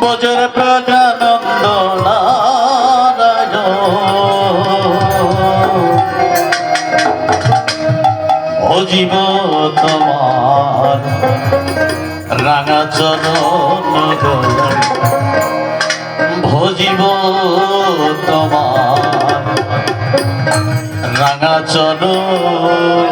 বজর প্রজানন্দ ও তোমার রাঙা চরণ ভজিব তোমার রাঙা চরণ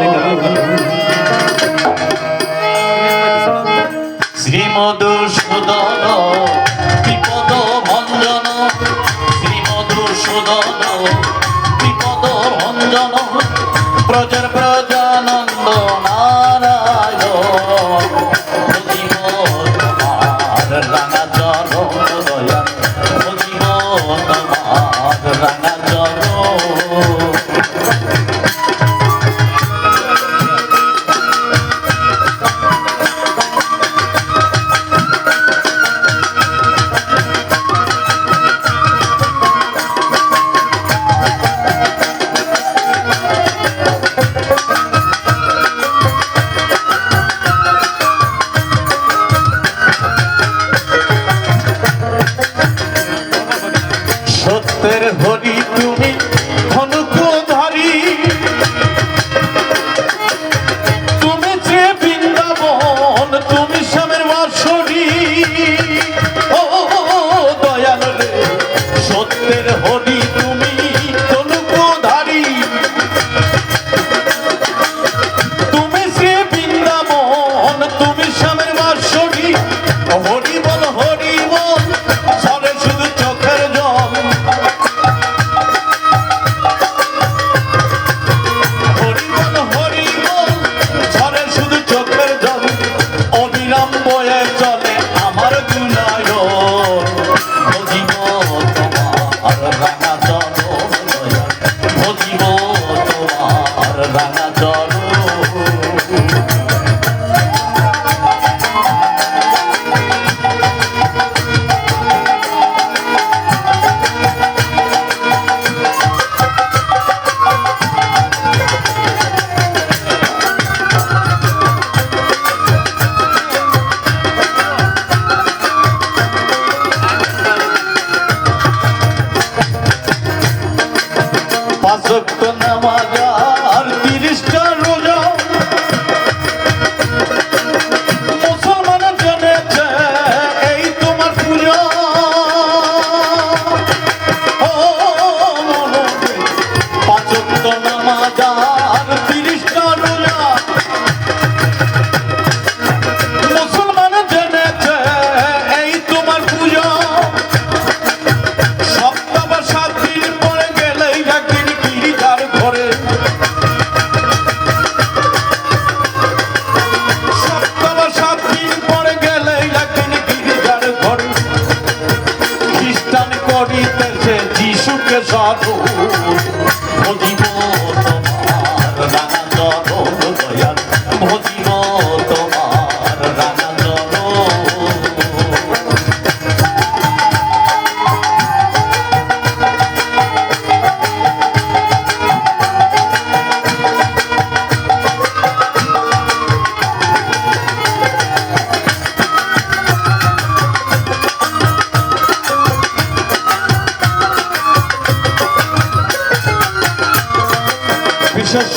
বিশেষ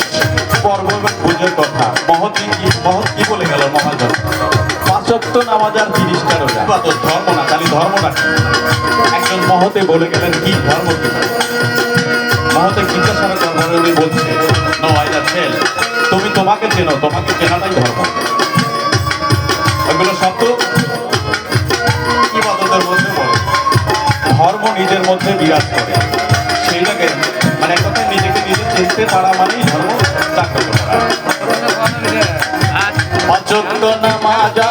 পর্ব এবং পুজোর কথা। মহৎ কি মহৎ কি বলে গেল মহাজন? পাঁচত্ব নামাজ আর তিরিশটা রোজা। তো ধর্ম না, খালি ধর্ম না। একজন মহতে বলে গেলেন, কি ধর্ম কি? মহতে জিজ্ঞাসা করার উনি বলছে নো আই তুমি তোমাকে চেনো, তোমাকে চেনাটাই ধর্ম। এগুলো সত্য কি ইবাদতের মধ্যে ধর্ম নিজের মধ্যে বিরাজ করে। সেইটাকে মানে এক কথা দেখতে পারা মানে হলো সাক্ষর করা আচ্ছা। অযত্ন নামাজা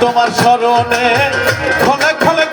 তোমার স্মরণে খলে খলে